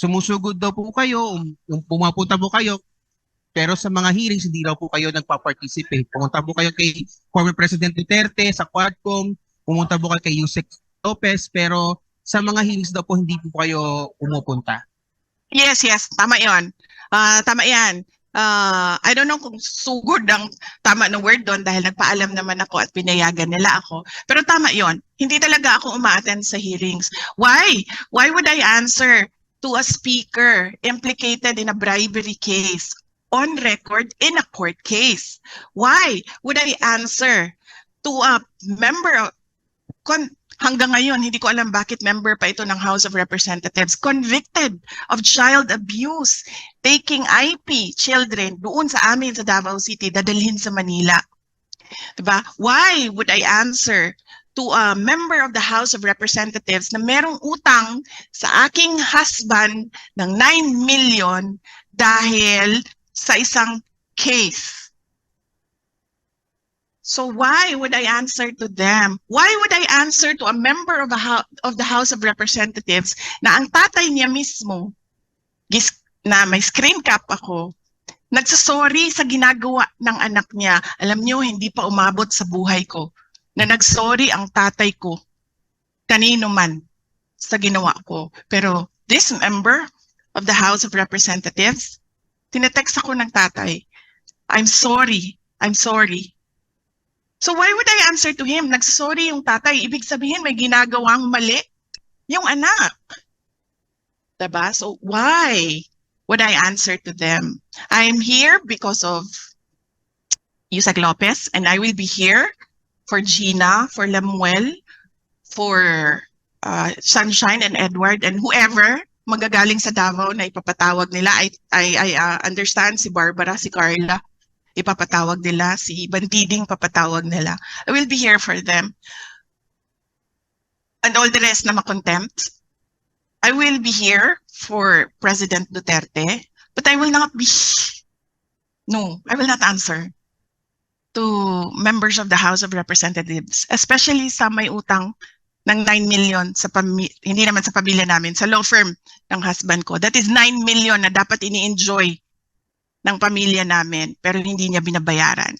sumusugod daw po kayo, um, um, pumapunta po kayo, pero sa mga hearings, hindi daw po kayo nagpa-participate. Pumunta po kayo kay former President Duterte sa Quadcom, pumunta po kayo kay Yusek Lopez, pero sa mga hearings daw po hindi po kayo pumupunta. Yes, yes, tama 'yon. Ah, tama 'yan. Ah, I don't know kung sugod ang tama na word doon dahil nagpaalam naman ako at pinayagan nila ako. Pero tama 'yon. Hindi talaga ako umaattend sa hearings. Why? Why would I answer to a speaker implicated in a bribery case on record in a court case? Why would I answer to a member of hanggang ngayon hindi ko alam bakit member pa ito ng House of Representatives convicted of child abuse, taking IP children doon sa amin sa Davao City, dadalhin sa Manila. Diba? Why would I answer to a member of the House of Representatives na merong utang sa aking husband ng 9 million dahil sa isang case? So why would I answer to them? Why would I answer to a member of, a of the House of Representatives na ang tatay niya mismo, na may screen cap ako, nagsasorry sa ginagawa ng anak niya. Alam niyo, hindi pa umabot sa buhay ko na nagsorry ang tatay ko kanino man sa ginawa ko. Pero this member of the House of Representatives, tinetext ako ng tatay, I'm sorry, I'm sorry. So why would I answer to him? Nagsasorry yung tatay. Ibig sabihin may ginagawang mali yung anak. Diba? So why would I answer to them? I'm here because of Yusek Lopez and I will be here for Gina, for Lemuel, for uh, Sunshine and Edward and whoever magagaling sa Davao na ipapatawag nila. I, I, I uh, understand si Barbara, si Carla, ipapatawag nila, si Bandiding papatawag nila. I will be here for them. And all the rest na makontempt. I will be here for President Duterte, but I will not be, no, I will not answer to members of the House of Representatives, especially sa may utang ng 9 million sa pami- hindi naman sa pamilya namin, sa law firm ng husband ko. That is 9 million na dapat ini-enjoy ng pamilya namin pero hindi niya binabayaran.